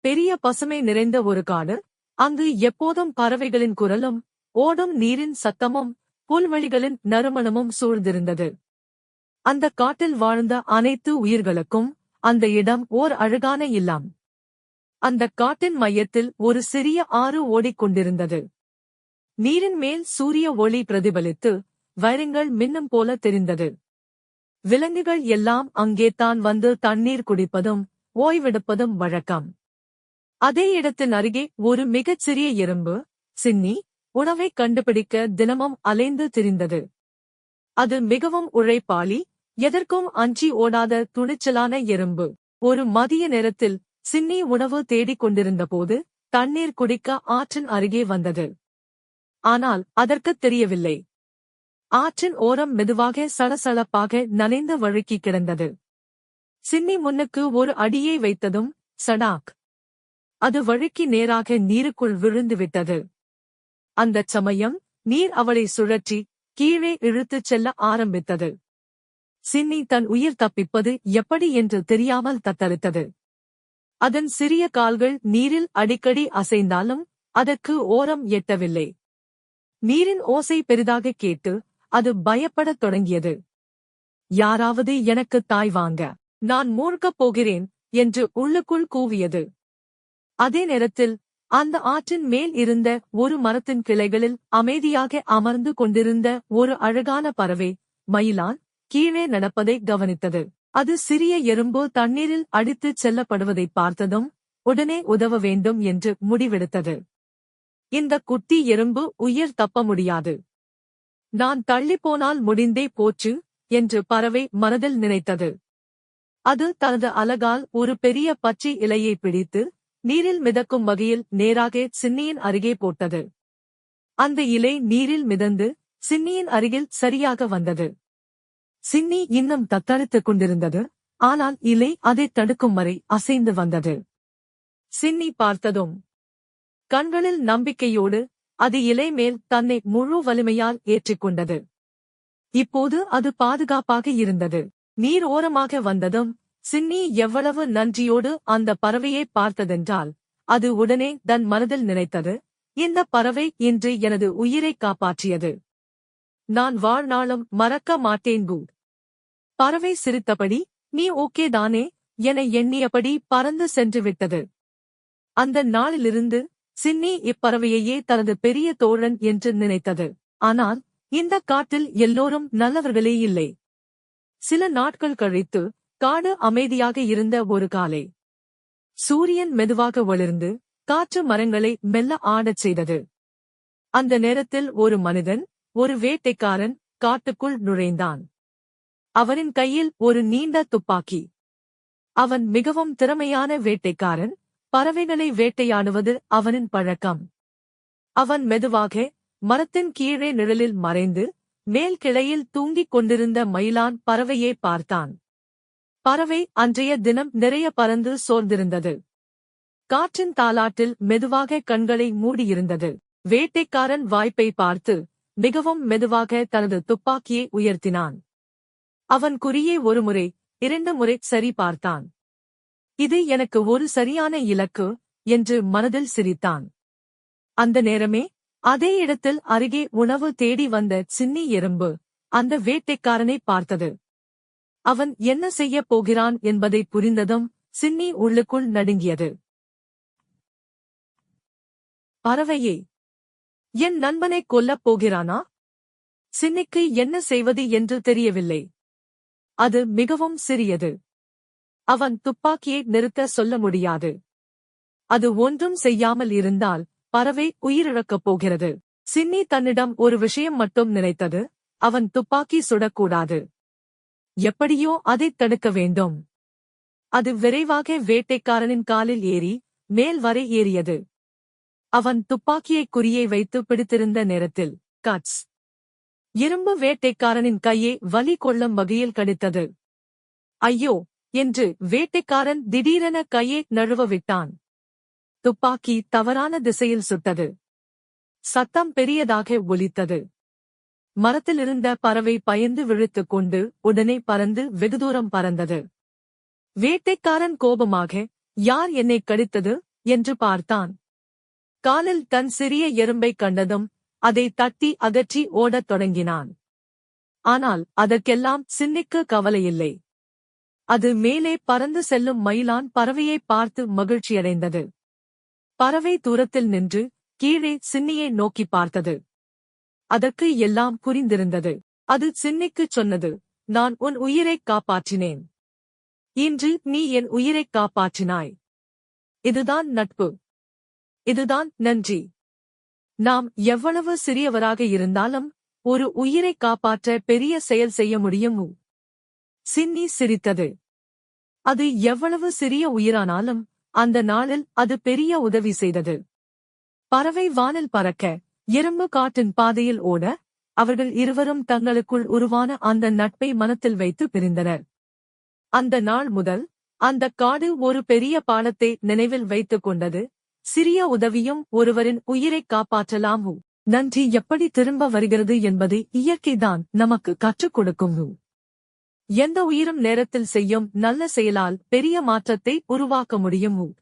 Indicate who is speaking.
Speaker 1: பெரிய பசுமை நிறைந்த ஒரு காடு. அங்கு எப்போதும் பறவைகளின் குரலும் ஓடும் நீரின் சத்தமும் புல்வெளிகளின் நறுமணமும் சூழ்ந்திருந்தது. அந்த காட்டில் வாழ்ந்த அனைத்து உயிர்களுக்கும் அந்த இடம் ஓர் அழகான இல்லம். அந்த காட்டின் மையத்தில் ஒரு சிறிய ஆறு ஓடிக்கொண்டிருந்தது. நீரின் மேல் சூரிய ஒளி பிரதிபலித்து வைரங்கள் மின்னும் போல தெரிந்தது. விலங்குகள் எல்லாம் அங்கே தான் வந்து தண்ணீர் குடிப்பதும் ஓய்வெடுப்பதும் வழக்கம். அதே இடத்தின் அருகே ஒரு மிகச் சிறிய எறும்பு சின்னி உணவை கண்டுபிடிக்க தினமும் அலைந்து திரிந்தது. அது மிகவும் உழைப்பாளி எதற்கும் அஞ்சி ஓடாத துணிச்சலான எறும்பு. ஒரு மதிய நேரத்தில் சின்னி உணவு தேடிக் கொண்டிருந்தபோது தண்ணீர் குடிக்க ஆற்றின் அருகே வந்தது. ஆனால் அதற்குத் தெரியவில்லை. ஆற்றின் ஓரம் மெதுவாக சலசலப்பாக நனைந்து வழுக்கி கிடந்தது. சின்னி முன்னுக்கு ஒரு அடியை வைத்ததும் சடாக் அது வழுக்கி நேராக நீருக்குள் விழுந்துவிட்டது. அந்தச் சமயம் நீர் அவளை சுழற்றி கீழே இழுத்துச் செல்ல ஆரம்பித்தது. சின்னி தன் உயிர் தப்பிப்பது எப்படி என்று தெரியாமல் தத்தளித்தது. அதன் சிறிய கால்கள் நீரில் அடிக்கடி அசைந்தாலும் அதற்கு ஓரம் எட்டவில்லை. நீரின் ஓசை பெரிதாக கேட்டு அது பயப்படத் தொடங்கியது. யாராவது எனக்கு தாய் வாங்க நான் மூழ்கப் போகிறேன் என்று உள்ளுக்குள் கூவியது. அதே நேரத்தில் அந்த ஆற்றின் மேல் இருந்த ஒரு மரத்தின் கிளைகளில் அமைதியாக அமர்ந்து கொண்டிருந்த ஒரு அழகான பறவை மயிலான் கீழே நடப்பதை கவனித்தது. அது சிறிய எறும்பு தண்ணீரில் அடித்துச் செல்லப்படுவதைப் பார்த்ததும் உடனே உதவ வேண்டும் என்று முடிவெடுத்தது. இந்த குட்டி எறும்பு உயிர் தப்ப முடியாது. நான் தள்ளிப்போனால் முடிந்தே போச்சு என்று பறவை மனதில் நினைத்தது. அது தனது அலகால் ஒரு பெரிய பச்சை இலையை பிடித்து நீரில் மிதக்கும் வகையில் நேராக சின்னியின் அருகே போட்டது. அந்த இலை நீரில் மிதந்து சின்னியின் அருகில் சரியாக வந்தது. சின்னி இன்னும் தத்தளித்துக் கொண்டிருந்தது ஆனால் இலை அதை தடுக்கும் வரை அசைந்து வந்தது. சின்னி பார்த்ததும் கண்களில் நம்பிக்கையோடு அது இலை மேல் தன்னை முழு வலிமையால் ஏற்றிக்கொண்டது இப்போது அது பாதுகாப்பாக இருந்தது. நீர் ஓரமாக வந்ததும் சின்னி எவ்வளவு நன்றியோடு அந்த பறவையை பார்த்ததென்றால் அது உடனே தன் மனதில் நினைத்தது இந்த பறவை இன்று எனது உயிரை காப்பாற்றியது. நான் வாழ்நாளும் மறக்க மாட்டேன் கூ பறவை சிரித்தபடி நீ ஓகே தானே என எண்ணியபடி பறந்து சென்று விட்டது. அந்த நாளிலிருந்து சின்னி இப்பறவையையே தனது பெரிய தோழன் என்று நினைத்தது. ஆனால் இந்த காட்டில் எல்லோரும் நல்லவர்களே இல்லை. சில நாட்கள் கழித்து காடு அமைதியாக இருந்த ஒரு காலை. சூரியன் மெதுவாக ஒளிர்ந்து காற்று மரங்களை மெல்ல ஆடச் செய்தது. அந்த நேரத்தில் ஒரு மனிதன் ஒரு வேட்டைக்காரன் காட்டுக்குள் நுழைந்தான். அவனின் கையில் ஒரு நீண்ட துப்பாக்கி. அவன் மிகவும் திறமையான வேட்டைக்காரன் பறவைகளை வேட்டையாடுவது அவனின் பழக்கம். அவன் மெதுவாக மரத்தின் கீழே நிழலில் மறைந்து மேல் கிளையில் தூங்கிக் கொண்டிருந்த மயிலான் பறவையை பார்த்தான். பறவை அன்றைய தினம் நிறைய பறந்து சோர்ந்திருந்தது. காற்றின் தாலாட்டில் மெதுவாக கண்களை மூடியிருந்தது. வேட்டைக்காரன் வாய்ப்பை பார்த்து மிகவும் மெதுவாக தனது துப்பாக்கியை உயர்த்தினான். அவன் குறியே ஒருமுறை இரண்டு முறை சரி பார்த்தான். இது எனக்கு ஒரு சரியான இலக்கு என்று மனதில் சிரித்தான். அந்த நேரமே அதே இடத்தில் அருகே உணவு தேடி வந்த சின்னி எறும்பு அந்த வேட்டைக்காரனை பார்த்தது. அவன் என்ன செய்யப் போகிறான் என்பதை புரிந்ததும் சின்னி உள்ளுக்குள் நடுங்கியது. பறவையே என் நண்பனை கொல்லப் போகிறானா? சின்னிக்கு என்ன செய்வது என்று தெரியவில்லை. அது மிகவும் சிறியது. அவன் துப்பாக்கியை நிறுத்த சொல்ல முடியாது. அது ஒன்றும் செய்யாமல் இருந்தால் பறவை உயிரிழக்கப் போகிறது. சின்னி தன்னிடம் ஒரு விஷயம் மட்டும் நினைத்தது. அவன் துப்பாக்கி சுடக்கூடாது. எப்படியோ அதைத் தடுக்க வேண்டும். அது விரைவாக வேட்டைக்காரனின் காலில் ஏறி மேல் வரை ஏறியது. அவன் துப்பாக்கியை குறியை வைத்து பிடித்திருந்த நேரத்தில் கட்ஸ். இரும்பு வேட்டைக்காரனின் கையை வலி கொள்ளும் வகையில் கடித்தது. ஐயோ! என்று வேட்டைக்காரன் திடீரென கையை நழுவ விட்டான். துப்பாக்கி தவறான திசையில் சுட்டது. சத்தம் பெரியதாக ஒலித்தது. மரத்திலிருந்த பறவை பயந்து விழித்துக் கொண்டு உடனே பறந்து வெகுதூரம் பறந்தது. வேட்டைக்காரன் கோபமாக யார் என்னை கடித்தது? என்று பார்த்தான். காலில் தன் சிறிய எறும்பைக் கண்டதும் அதை தட்டி அகற்றி ஓடத் தொடங்கினான். ஆனால் அதற்கெல்லாம் சின்னிக்கு கவலையில்லை. அது மேலே பறந்து செல்லும் மயிலான் பறவையைப் பார்த்து மகிழ்ச்சியடைந்தது. பறவை தூரத்தில் நின்று கீழே சின்னியை நோக்கி பார்த்தது. அதற்கு எல்லாம் புரிந்திருந்தது. அது சின்னிக்குச் சொன்னது நான் உன் உயிரைக் காப்பாற்றினேன். இன்று நீ என் உயிரைக் காப்பாற்றினாய். இதுதான் நட்பு. இதுதான் நன்றி. நாம் எவ்வளவு சிறியவராக இருந்தாலும் ஒரு உயிரைக் காப்பாற்ற பெரிய செயல் செய்ய முடியும். சின்னி சிரித்தது. அது எவ்வளவு சிறிய உயிரானாலும் அந்த நாளில் அது பெரிய உதவி செய்தது. பறவை வானில் பறக்க எறும்பு காட்டின் பாதையில் ஓட அவர்கள் இருவரும் தங்களுக்குள் உருவான அந்த நட்பை மனத்தில் வைத்து பிரிந்தனர். அந்த நாள் முதல் அந்த காடு ஒரு பெரிய பாலத்தை நினைவில் வைத்துக் கொண்டது. சிறிய உதவியும் ஒருவரின் உயிரைக் காப்பாற்றலாம். நன்றி. எப்படி திரும்ப வருகிறது என்பதை இயற்கைதான் நமக்கு கற்றுக் கொடுக்கும். எந்த உயிரும் நேரத்தில் செய்யும் நல்ல செயலால் பெரிய மாற்றத்தை உருவாக்க முடியும்.